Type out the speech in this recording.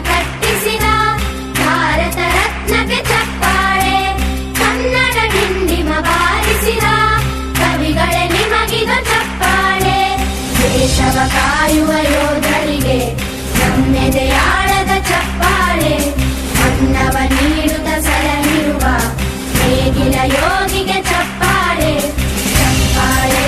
ಕಟ್ಟಿಸಿದ ಭಾರತ ರತ್ನಕ್ಕೆ ಚಪ್ಪಾಳೆ ಕನ್ನಡ ಡಿಂಡಿಮ ಬಾರಿಸಿದ ಕವಿಗಳೇ ನಿಮಗಿದ ಚಪ್ಪಾಳೆ. ದೇಶವ ಕಾಯುವ